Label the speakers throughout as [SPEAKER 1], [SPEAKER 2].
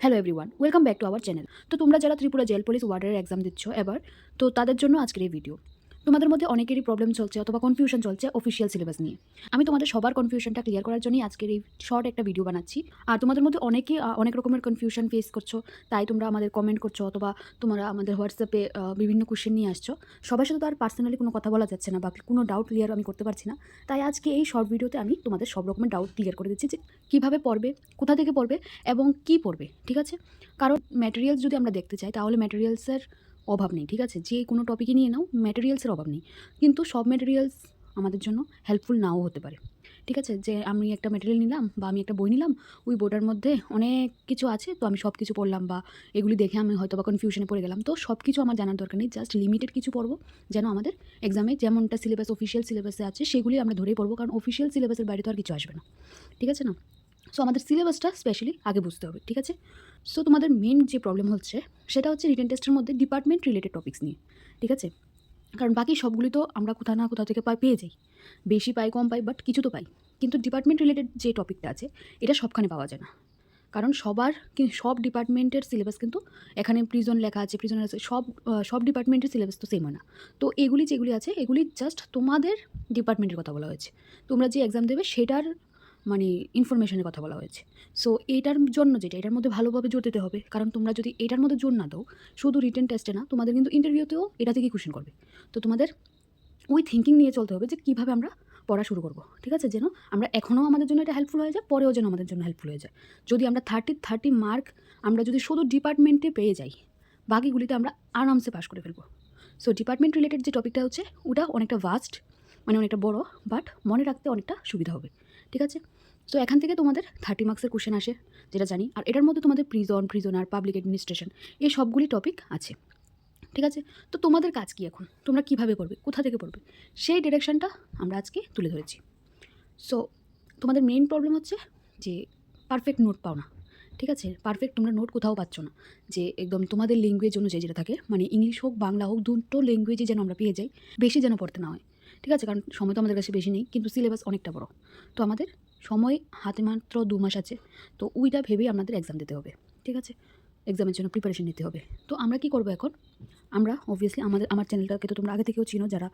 [SPEAKER 1] Hello everyone welcome back to our channel তো তোমরা যারা ত্রিপুরা জেল পুলিশ ওয়ার্ডের এক্সাম দিচ্ছ এবার, তো তাদের জন্য আজকের এই ভিডিও তোমাদের মধ্যে অনেকেরই প্রবলেম চলছে অথবা কনফিউশন চলছে অফিসিয়াল সিলেবাস নিয়ে। আমি তোমাদের সবার কনফিউশনটা ক্লিয়ার করার জন্যই আজকের এই শর্ট একটা ভিডিও বানাচ্ছি। আর তোমাদের মধ্যে অনেকেই অনেক রকমের কনফিউশন ফেস করছ, তাই তোমরা আমাদের কমেন্ট করছ অথবা তোমরা আমাদের হোয়াটসঅ্যাপে বিভিন্ন কোশ্চেন নিয়ে আসছো। সবার সাথে তো আর পার্সোনালি কোনো কথা বলা যাচ্ছে না বা কোনো ডাউট ক্লিয়ার আমি করতে পারছি না। তাই আজকে এই শর্ট ভিডিওতে আমি তোমাদের সব রকমের ডাউট ক্লিয়ার করে দিচ্ছি যে কীভাবে পড়বে, কোথা থেকে পড়বে এবং কি পড়বে, ঠিক আছে? কারণ ম্যাটেরিয়ালস যদি আমরা দেখতে চাই, তাহলে ম্যাটেরিয়ালসের অভাব নেই, ঠিক আছে? যে কোনো টপিকে নিয়ে নাও ম্যাটেরিয়ালসের অভাব নেই। কিন্তু সব ম্যাটেরিয়ালস আমাদের জন্য হেল্পফুল নাও হতে পারে, ঠিক আছে? যে আমি একটা ম্যাটেরিয়াল নিলাম বা আমি একটা বই নিলাম, ওই বইটার মধ্যে অনেক কিছু আছে, তো আমি সব কিছু পড়লাম বা এগুলি দেখে আমি হয়তো বা কনফিউশনে পড়ে গেলাম। তো সব কিছু আমার জানার দরকার নেই জাস্ট লিমিটেড কিছু পড়ব, যেন আমাদের এক্সামে যেমনটা সিলেবাস অফিসিয়াল সিলেবাসে আছে, সেগুলি আমরা ধরেই পড়ব, কারণ অফিসিয়াল সিলেবাসের বাইরে তো আর কিছু আসবে না, ঠিক আছে না? সো আমাদের সিলেবাসটা স্পেশালি আগে বুঝতে হবে, ঠিক আছে? সো তোমাদের মেন যে প্রবলেম হচ্ছে, সেটা হচ্ছে রিটেন টেস্টের মধ্যে ডিপার্টমেন্ট রিলেটেড টপিক্স নিয়ে, ঠিক আছে? কারণ বাকি সবগুলি তো আমরা কোথাও না কোথাও থেকে পাই, পেয়ে যাই। বেশি পাই, কম পাই বাট কিছু তো পাই। কিন্তু ডিপার্টমেন্ট রিলেটেড যে টপিকটা আছে, এটা সবখানে পাওয়া যায় না। কারণ সবার সব ডিপার্টমেন্টের সিলেবাস কিন্তু এখানে প্রিজন লেখা আছে প্রিজনের আছে, সব সব ডিপার্টমেন্টের সিলেবাস তো সেম না। তো এগুলি যেগুলি আছে, এগুলি জাস্ট তোমাদের ডিপার্টমেন্টের কথা বলা হয়েছে। তোমরা যে এক্সাম দেবে, সেটার মানে ইনফরমেশনের কথা বলা হয়েছে। সো এটার জন্য যেটা, এটার মধ্যে ভালোভাবে জোর দিতে হবে। কারণ তোমরা যদি এটার মধ্যে জোর না দাও, শুধু রিটেন টেস্টে না, তোমাদের কিন্তু ইন্টারভিউতেও এটা থেকেই কোশ্চেন করবে। তো তোমাদের ওই থিঙ্কিং নিয়ে চলতে হবে যে, কীভাবে আমরা পড়া শুরু করব। ঠিক আছে? যেন আমরা এখনও আমাদের জন্য এটা হেল্পফুল হয়ে যায়, পরেও যেন আমাদের জন্য হেল্পফুল হয়ে যায়। যদি আমরা থার্টি থার্টি মার্ক আমরা যদি শুধু ডিপার্টমেন্টে পেয়ে যাই, বাকিগুলিতে আমরা আরামসে পাশ করে ফেলব। সো ডিপার্টমেন্ট রিলেটেড যে টপিকটা হচ্ছে, ওটা অনেকটা ভাস্ট মানে অনেকটা বড় বাট মনে রাখতে অনেকটা সুবিধা হবে। ঠিক আছে? সো এখান থেকে তোমাদের থার্টি মার্কসের কোশ্চেন আসে, যেটা জানি। আর এটার মধ্যে তোমাদের প্রিজন প্রিজনার পাবলিক অ্যাডমিনিস্ট্রেশন এই সবগুলি টপিক আছে। ঠিক আছে? তো তোমাদের কাজ কি এখন? তোমরা কীভাবে করবে? কোথা থেকে পড়বে? সেই ডিরেকশনটা আমরা আজকে তুলে ধরেছি। সো তোমাদের মেইন প্রবলেম হচ্ছে যে পারফেক্ট নোট পাও না। ঠিক আছে? পারফেক্ট তোমরা নোট কোথাও পাচ্ছ না। যে একদম তোমাদের ল্যাঙ্গুয়েজ অনুযায়ী যেটা থাকে মানে ইংলিশ হোক, বাংলা হোক, দুটো ল্যাঙ্গুয়েজে যেন আমরা পেয়ে যাই, বেশি যেন পড়তে না হয়। ঠিক আছে? কারণ সময় তো আমাদের কাছে বেশি নেই, কিন্তু সিলেবাস অনেকটা বড়। তো আমাদের সময় হাতে মাত্র দু মাস আছে। তো ওইটা ভেবেই আপনাদের এক্সাম দিতে হবে। ঠিক আছে? এক্সামের জন্য প্রিপারেশন নিতে হবে। তো আমরা কি করব এখন? আমরা অবভিয়াসলি আমাদের, আমার চ্যানেলটাকে তো তোমরা আগে থেকেও চিনো যারা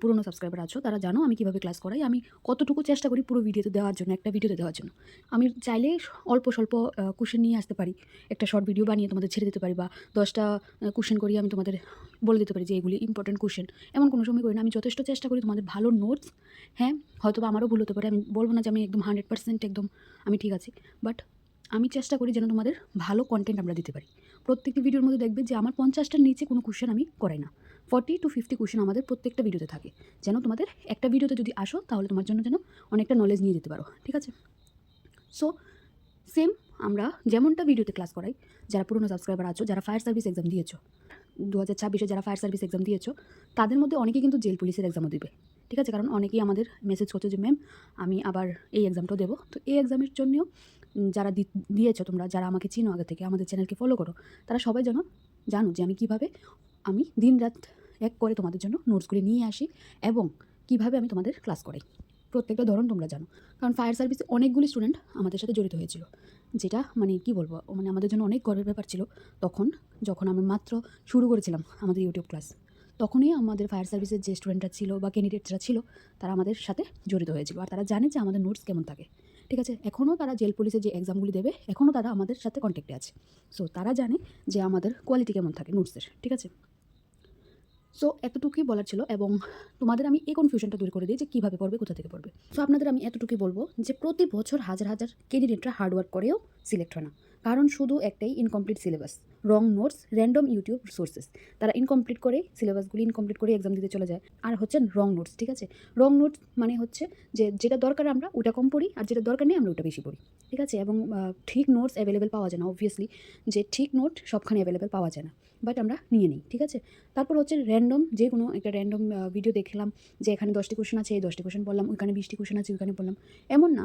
[SPEAKER 1] পুরনো সাবস্ক্রাইবার আছো, তারা জানো আমি কীভাবে ক্লাস করাই। আমি কতটুকু চেষ্টা করি পুরো ভিডিওতে দেওয়ার জন্য, একটা ভিডিওতে দেওয়ার জন্য। আমি চাইলে অল্প স্বল্প কোশ্চেন নিয়ে আসতে পারি। একটা শর্ট ভিডিও বানিয়ে তোমাদের ছেড়ে দিতে পারি বা দশটা কোশ্চেন করিয়ে আমি তোমাদের বলে দিতে পারি যে এগুলি ইম্পর্টেন্ট কোশ্চেন এমন কোনো সময় করি না, আমি যথেষ্ট চেষ্টা করি তোমাদের ভালো নোটস হ্যাঁ হয়তো আমারও ভুল হতে পারে, আমি বলব না যে আমি একদম হান্ড্রেড পার্সেন্ট একদম, আমি ঠিক আছি। বাট আমি চেষ্টা করি যেন তোমাদের ভালো কন্টেন্ট আমরা দিতে পারি। প্রত্যেকটি ভিডিওর মধ্যে দেখবে যে আমার পঞ্চাশটার নিচে কোনো কোশ্চেন আমি করাই না। ফর্টি টু ফিফটি কোশ্চেন আমাদের প্রত্যেকটা ভিডিওতে থাকে। যেন তোমাদের একটা ভিডিওতে যদি আসো, তাহলে তোমার জন্য যেন অনেকটা নলেজ নিয়ে যেতে পারো। ঠিক আছে? সো সেম আমরা যেমনটা ভিডিওতে ক্লাস করাই, যারা পুরনো সাবস্ক্রাইবার আছো, যারা ফায়ার সার্ভিস এক্সাম দিয়েছ দু হাজার ছাব্বিশে যারা ফায়ার সার্ভিস এক্সাম দিয়েছ, তাদের মধ্যে অনেকেই কিন্তু জেল পুলিশের এক্সামও দিবে। ঠিক আছে? কারণ অনেকেই আমাদের মেসেজ করছে যে ম্যাম আমি আবার এই এক্সামটাও দেবো। তো এই এক্সামের জন্যও যারা দিয়েছ তোমরা, যারা আমাকে চিনো আগে থেকে, আমাদের চ্যানেলকে ফলো করো, তারা সবাই যেন জানো যে আমি কীভাবে, আমি দিন রাত এক করে তোমাদের জন্য নোটসগুলি নিয়ে আসি এবং কীভাবে আমি তোমাদের ক্লাস করাই। প্রত্যেকটা ধরন তোমরা জানো। কারণ ফায়ার সার্ভিসে অনেকগুলি স্টুডেন্ট আমাদের সাথে জড়িত হয়েছিল। যেটা মানে কি বলব মানে আমাদের জন্য অনেক গর্বের ব্যাপার ছিল। তখন যখন আমি মাত্র শুরু করেছিলাম আমাদের ইউটিউব ক্লাস তখনই আমাদের ফায়ার সার্ভিসের যে স্টুডেন্টরা ছিল বা ক্যান্ডিডেটরা ছিল, তারা আমাদের সাথে জড়িত হয়েছিল। আর তারা জানে যে আমাদের নোটস কেমন থাকে। ঠিক আছে? এখনও তারা জেল পুলিশে যে এক্সামগুলি দেবে, এখনও তারা আমাদের সাথে কন্ট্যাক্টে আছে। সো তারা জানে যে আমাদের কোয়ালিটি কেমন থাকে নোটসের ঠিক আছে? সো এতটুকুই বলার ছিল এবং তোমাদের আমি এই কনফিউশনটা দূর করে দিই যে কীভাবে পড়বে, কোথা থেকে পড়বে। সো আপনাদের আমি এতটুকুই বলব যে প্রতি বছর হাজার হাজার ক্যান্ডিডেটরা হার্ডওয়ার্ক করেও সিলেক্ট হয় না। কারণ শুধু একটাই incomplete syllabus wrong notes random YouTube sources তারা ইনকমপ্লিট করে সিলেবাসগুলি ইনকমপ্লিট করে এক্সাম দিতে চলে যায়। আর হচ্ছে রং নোটস ঠিক আছে? রং নোটস মানে হচ্ছে যে যেটা দরকার আমরা ওটা কম পড়ি, আর যেটা দরকার নেই আমরা ওটা বেশি পড়ি, ঠিক আছে? এবং ঠিক নোটস অ্যাভেলেবেল পাওয়া যায় না অবভিয়াসলি যে ঠিক নোট সবখানে অ্যাভেলেবেল পাওয়া যায় না বাট আমরা নিয়ে নিই, ঠিক আছে? তারপর হচ্ছে র্যান্ডম যে কোনো একটা র্যান্ডম ভিডিও দেখলাম যে এখানে দশটি কোশ্চেন আছে, এই দশটি কোশ্চেন বললাম ওইখানে বিশটি কোশ্চেন আছে, ওইখানে বললাম এমন না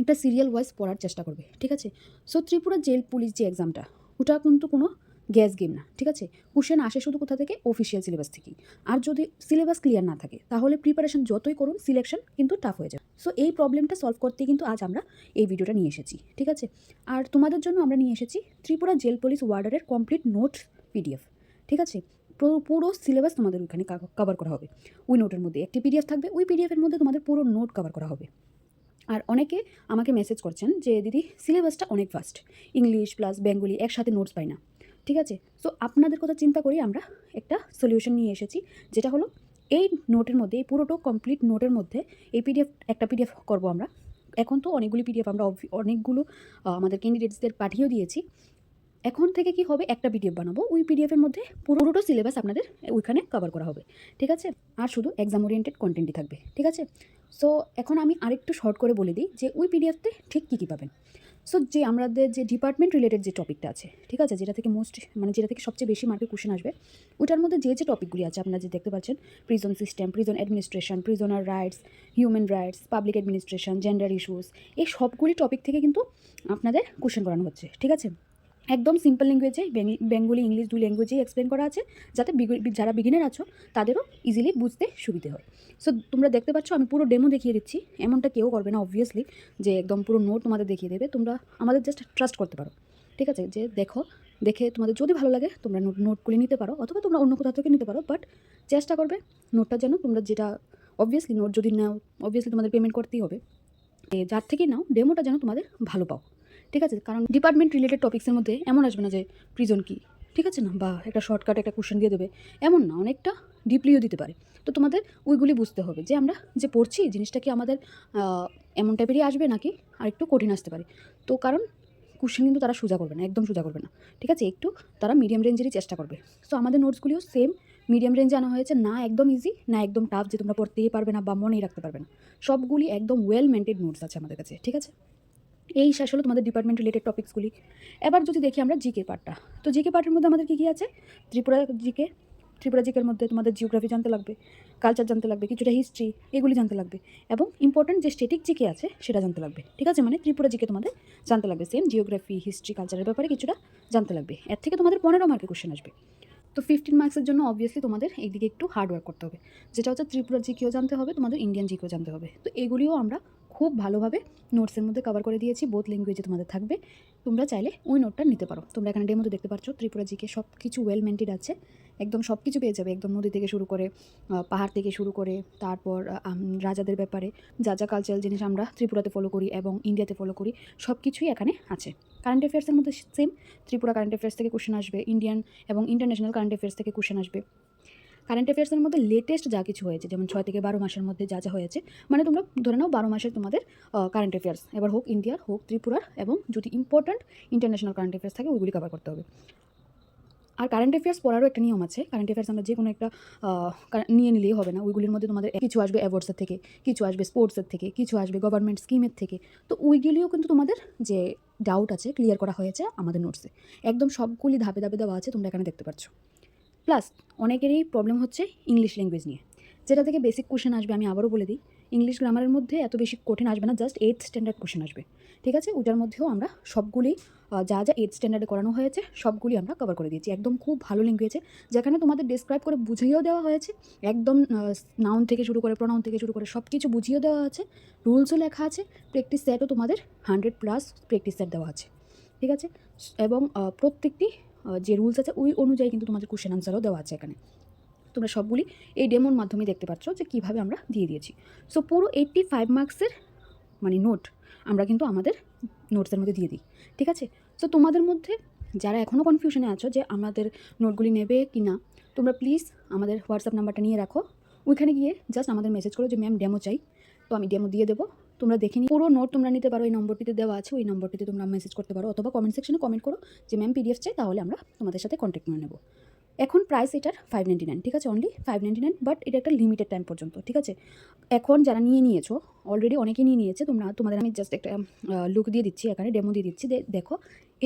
[SPEAKER 1] একটা সিরিয়াল ওয়াইজ পড়ার চেষ্টা করবে, ঠিক আছে? সো ত্রিপুরা জেল পুলিশ যে এক্সামটা ওটা কিন্তু কোনো গ্যাস গেম না, ঠিক আছে? কোশ্চেন আসে শুধু কোথা থেকে? অফিসিয়াল সিলেবাস থেকেই। আর যদি সিলেবাস ক্লিয়ার না থাকে, তাহলে প্রিপারেশন যতই করুন সিলেকশন কিন্তু টাফ হয়ে যায় সো এই প্রবলেমটা সলভ করতে কিন্তু আজ আমরা এই ভিডিওটা নিয়ে এসেছি, ঠিক আছে? আর তোমাদের জন্য আমরা নিয়ে এসেছি ত্রিপুরা জেল পুলিশ ওয়ার্ডারের কমপ্লিট নোট পিডিএফ ঠিক আছে? পুরো- পুরো সিলেবাস তোমাদের ওইখানে কভার করা হবে। ওই নোটের মধ্যে, একটি পিডিএফ থাকবে, ওই পিডিএফের মধ্যে তোমাদের পুরো নোট কভার করা হবে। আর অনেকে আমাকে মেসেজ করছেন যে, দিদি সিলেবাসটা অনেক ফাস্ট ইংলিশ প্লাস বেঙ্গলি একসাথে নোটস পাই না। ঠিক আছে? সো আপনাদের কথা চিন্তা করি আমরা একটা সলিউশন নিয়ে এসেছি, যেটা হলো এই নোটের মধ্যে, এই পুরোটো কমপ্লিট নোটের মধ্যে এই পিডিএফ একটা পিডিএফ করব আমরা। এখন তো অনেকগুলি পিডিএফ আমরা অনেকগুলো আমাদের ক্যান্ডিডেটসদের পাঠিয়েও দিয়েছি। এখন থেকে কি হবে? একটা পিডিএফ বানাবো। ওই পিডিএফের মধ্যে পুরোটো সিলেবাস আপনাদের ওইখানে কভার করা হবে। ঠিক আছে? আর শুধু এক্সাম ওরিয়েন্টেড কন্টেন্টই থাকবে। ঠিক আছে? সো এখন আমি আরেকটু শর্ট করে বলে দিই যে ওই পিডিএফতে ঠিক কী কী পাবেন। সো যে আমাদের যে ডিপার্টমেন্ট রিলেটেড যে টপিকটা আছে, ঠিক আছে? যেটা থেকে মোস্ট মানে যেটা থেকে সবচেয়ে বেশি মার্কের কোশ্চেন আসবে ওটার মধ্যে যে যে টপিকগুলি আছে, আপনারা যে দেখতে পাচ্ছেন prison system prison administration prisoner rights human rights public administration gender issues এই সবগুলি টপিক থেকে কিন্তু আপনাদের কোশ্চেন করানো হচ্ছে। ঠিক আছে? একদম সিম্পল ল্যাঙ্গুয়েজে বেঙ্গলি, ইংলিশ দুই ল্যাঙ্গুয়েজেই এক্সপ্লেন করা আছে, যাতে যারা বিগিনার আছো, তাদেরও ইজিলি বুঝতে সুবিধে হয়। সো তোমরা দেখতে পাচ্ছ, আমি পুরো ডেমো দেখিয়ে দিচ্ছি। এমনটা কেউ করবে না অবভিয়াসলি যে একদম পুরো নোট তোমাদের দেখিয়ে দেবে। তোমরা আমাদের জাস্ট ট্রাস্ট করতে পারো। ঠিক আছে? যে দেখো, দেখে তোমাদের যদি ভালো লাগে, তোমরা নোট নোটগুলি নিতে পারো, অথবা তোমরা অন্য কোথাও থেকে নিতে পারো বাট চেষ্টা করবে নোটটা যেন তোমরা যেটা অবভিয়াসলি নোট যদি নাও অবভিয়াসলি তোমাদের পেমেন্ট করতেই হবে। যার থেকেই নাও ডেমোটা যেন তোমাদের ভালো পাও। ঠিক আছে? কারণ ডিপার্টমেন্ট রিলেটেড টপিক্সের মধ্যে এমন আসবে না যে, প্রিজন কি? ঠিক আছে না? বা একটা শর্টকাট একটা কোশ্চেন দিয়ে দেবে। এমন না, অনেকটা ডিপলিও দিতে পারে। তো তোমাদের ওইগুলি বুঝতে হবে যে, আমরা যে পড়ছি, জিনিসটা কি আমাদের এমন টাইপেরই আসবে নাকি আর একটু কঠিন আসতে পারে? তো কারণ কোশ্চেন কিন্তু তারা সোজা করবে না, একদম সোজা করবে না। ঠিক আছে? একটু তারা মিডিয়াম রেঞ্জেরই চেষ্টা করবে। সো আমাদের নোটসগুলিও সেম মিডিয়াম রেঞ্জে আনা হয়েছে, না একদম ইজি না একদম টাফ যে তোমরা পড়তেই পারবে না বা মনেই রাখতে পারবে না। সবগুলি একদম ওয়েল মেনটেড নোটস আছে আমাদের কাছে, ঠিক আছে? এই শেষ হলো তোমাদের ডিপার্টমেন্ট রিলেটেড টপিক্সগুলি এবার যদি দেখি আমরা জিকে পার্টটা তো জিকে পার্টের মধ্যে আমাদের কী কী আছে? ত্রিপুরা জিকে ত্রিপুরা জিকের মধ্যে তোমাদের জিওগ্রাফি জানতে লাগবে কালচার জানতে লাগবে, কিছুটা হিস্ট্রি এগুলি জানতে লাগবে এবং ইম্পর্ট্যান্ট যে স্টেটিক জিকে আছে সেটা জানতে লাগবে। ঠিক আছে? মানে ত্রিপুরা জিকে তোমাদের জানতে লাগবে। সেম জিওগ্রাফি হিস্ট্রি কালচারের ব্যাপারে কিছুটা জানতে লাগবে। এর থেকে তোমাদের পনেরো মার্কের কোশ্চেন আসবে। তো ফিফটিন মার্কসের জন্য অবভিয়াসলি তোমাদের এইদিকে একটু হার্ডওয়ার্ক করতে হবে। যেটা হচ্ছে ত্রিপুরা জিকেও জানতে হবে, তোমাদের ইন্ডিয়ান জিকেও জানতে হবে। তো এগুলিও আমরা খুব ভালোভাবে নোটসের মধ্যে কভার করে দিয়েছি বোথ ল্যাঙ্গুয়েজে তোমাদের থাকবে। তোমরা চাইলে ওই নোটটা নিতে পারো। তোমরা এখানে ডেমোতে দেখতে পাচ্ছ ত্রিপুরা জিকে সব কিছু ওয়েল মেনটেড আছে। একদম সব কিছু পেয়ে যাবে, একদম নদী থেকে শুরু করে পাহাড় থেকে শুরু করে, তারপর রাজাদের ব্যাপারে যা যা কালচারাল জিনিস আমরা ত্রিপুরাতে ফলো করি এবং ইন্ডিয়াতে ফলো করি সব কিছুই এখানে আছে। কারেন্ট অ্যাফেয়ার্সের মধ্যে সেম ত্রিপুরা কারেন্ট অ্যাফেয়ার্স থেকে কোশ্চেন আসবে ইন্ডিয়ান এবং ইন্টারন্যাশনাল কারেন্ট অ্যাফেয়ার্স থেকে কোশ্চেন আসবে। কারেন্ট অ্যাফেয়ার্সের মধ্যে লেটেস্ট যা কিছু হয়েছে, যেমন ছয় থেকে বারো মাসের মধ্যে যা যা হয়েছে মানে তোমরা ধরে নাও বারো মাসের তোমাদের কারেন্ট অ্যাফেয়ার্স এবার হোক ইন্ডিয়ার হোক ত্রিপুরার এবং যদি ইম্পর্ট্যান্ট ইন্টারন্যাশনাল কারেন্ট অ্যাফেয়ার্স থাকে, ওইগুলি কভার করতে হবে। আর কারেন্ট অ্যাফেয়ার্স পড়ারও একটা নিয়ম আছে। কারেন্ট অ্যাফেয়ার্স আমরা যে কোনো একটা নিয়ে নিলেই হবে না। ওইগুলির মধ্যে তোমাদের কিছু আসবে অ্যাওয়ার্ডসের থেকে, কিছু আসবে স্পোর্টসের থেকে, কিছু আসবে গভর্নমেন্ট স্কিমের থেকে। তো ওইগুলিও কিন্তু তোমাদের যে ডাউট আছে ক্লিয়ার করা হয়েছে আমাদের নোটসে একদম সবগুলি ধাপে ধাপে দেওয়া আছে, তোমরা এখানে দেখতে পাচ্ছ প্লাস অনেকেরই প্রবলেম হচ্ছে ইংলিশ ল্যাঙ্গুয়েজ নিয়ে। যেটা থেকে বেসিক কোশ্চেন আসবে আমি আবারও বলে দিই। ইংলিশ গ্রামারের মধ্যে এত বেশি কঠিন আসবে না জাস্ট এইট স্ট্যান্ডার্ড কোশ্চেন আসবে। ঠিক আছে? ওটার মধ্যেও আমরা সবগুলি যা যা এইথ স্ট্যান্ডার্ডে করানো হয়েছে, সবগুলি আমরা কভার করে দিয়েছি। একদম খুব ভালো ল্যাঙ্গুয়েজে যেখানে তোমাদের ডিসক্রাইব করে বুঝিয়েও দেওয়া হয়েছে, একদম নাউন থেকে শুরু করে প্রনাউন থেকে শুরু করে সব কিছু বুঝিয়েও দেওয়া আছে রুলসও লেখা আছে প্র্যাকটিস সেটও তোমাদের হান্ড্রেড প্লাস প্র্যাকটিস সেট দেওয়া আছে। ঠিক আছে? এবং প্রত্যেকটি যে রুলস আছে, ওই অনুযায়ী কিন্তু তোমাদের কোশ্চেন আনসারও দেওয়া আছে এখানে। তোমরা সবগুলি এই ডেমোর মাধ্যমে দেখতে পাচ্ছ যে কীভাবে আমরা দিয়ে দিয়েছি। সো পুরো এইট্টি ফাইভ মার্কসের মানে নোট আমরা কিন্তু আমাদের নোটসের মধ্যে দিয়ে দিই, ঠিক আছে? সো তোমাদের মধ্যে যারা এখনও কনফিউশনে আছো যে আমাদের নোটগুলি নেবে কি না তোমরা প্লিজ আমাদের হোয়াটসঅ্যাপ নাম্বারটা নিয়ে রাখো। ওইখানে গিয়ে জাস্ট আমাদের মেসেজ করো যে ম্যাম ডেমো চাই। তো আমি ডেমো দিয়ে দেবো। তোমরা দেখে নিই পুরো নোট তোমরা নিতে পারো, এই নম্বরটিতে দেওয়া আছে, ওই নম্বরটিতে তোমরা মেসেজ করতে পারো। অথবা কমেন্ট সেকশনে কমেন্ট করো যে ম্যাম পিডিএফ চাই, তাহলে আমরা তোমাদের সাথে কন্ট্যাক্ট করে নেব। এখন প্রাইস এটার ফাইভ নাইনটি নাইন ঠিক আছে? Only five ninety nine but এটা একটা লিমিটেড টাইম পর্যন্ত, ঠিক আছে? এখন যারা নিয়ে নিয়েছো অলরেডি অনেকেই নিয়ে নিয়েছে, তোমরা, তোমাদের আমি জাস্ট একটা লুক দিয়ে দিচ্ছি, এখানে ডেমো দিয়ে দিচ্ছি দেখো।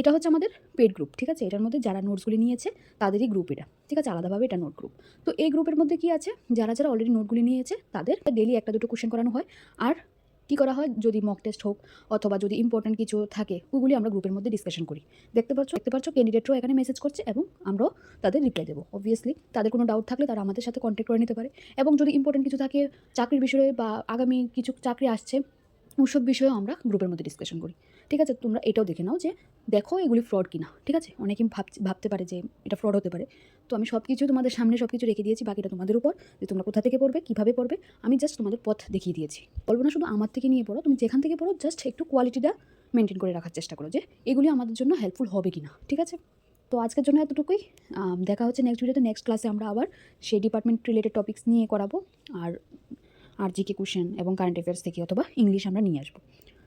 [SPEAKER 1] এটা হচ্ছে আমাদের পেড গ্রুপ ঠিক আছে? এটার মধ্যে যারা নোটসগুলি নিয়েছে, তাদেরই গ্রুপ এটা, ঠিক আছে? আলাদাভাবে এটা নোট গ্রুপ তো এই গ্রুপের মধ্যে কি আছে? যারা যারা অলরেডি নোটগুলি নিয়েছে, তাদের ডেলি একটা দুটো কোশ্চেন করানো হয়। আর কী করা হয়? যদি মক টেস্ট হোক অথবা যদি ইম্পর্টেন্ট কিছু থাকে, ওগুলি আমরা গ্রুপের মধ্যে ডিসকাশন করি। দেখতে পাচ্ছ? দেখতে পাচ্ছ? ক্যান্ডিডেটরাও এখানে মেসেজ করছে এবং আমরাও তাদের রিপ্লাই দেবো। অবভিয়াসলি তাদের কোনো ডাউট থাকলে তারা আমাদের সাথে কন্ট্যাক্ট করে নিতে পারে। এবং যদি ইম্পর্টেন্ট কিছু থাকে, চাকরির বিষয়ে বা আগামী কিছু চাকরি আসছে ওসব বিষয়েও আমরা গ্রুপের মধ্যে ডিসকাশন করি। ঠিক আছে, তোমরা এটাও দেখে নাও যে দেখো এগুলি ফ্রড কিনা, ঠিক আছে? অনেকে ভাবছে, ভাবতে পারে যে এটা ফ্রড হতে পারে। তো আমি সব কিছু তোমাদের সামনে সব কিছু রেখে দিয়েছি, বাকিটা তোমাদের উপর, যে তোমরা কোথা থেকে পড়বে, কীভাবে পড়বে, আমি জাস্ট তোমাদের পথ দেখিয়ে দিয়েছি। বলব না শুধু আমার থেকে নিয়ে পড়ো, তুমি যেখান থেকে পড়ো জাস্ট একটু কোয়ালিটিটা মেনটেন করে রাখার চেষ্টা করো যে এগুলি আমাদের জন্য হেল্পফুল হবে কি না ঠিক আছে? তো আজকের জন্য এতটুকুই। দেখা হচ্ছে নেক্সট ভিডিওতে নেক্সট ক্লাসে আমরা আবার সেই ডিপার্টমেন্ট রিলেটেড টপিক্স নিয়ে করাবো, আর আর জিকে কোশ্চেন এবং কারেন্ট অ্যাফেয়ার্স থেকে অথবা ইংলিশ আমরা নিয়ে আসব।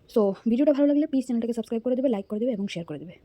[SPEAKER 1] সো ভিডিওটা ভালো লাগলে প্লিজ চ্যানেলটাকে সাবস্ক্রাইব করে দেবে লাইক করে দেবে এবং শেয়ার করে দেবে।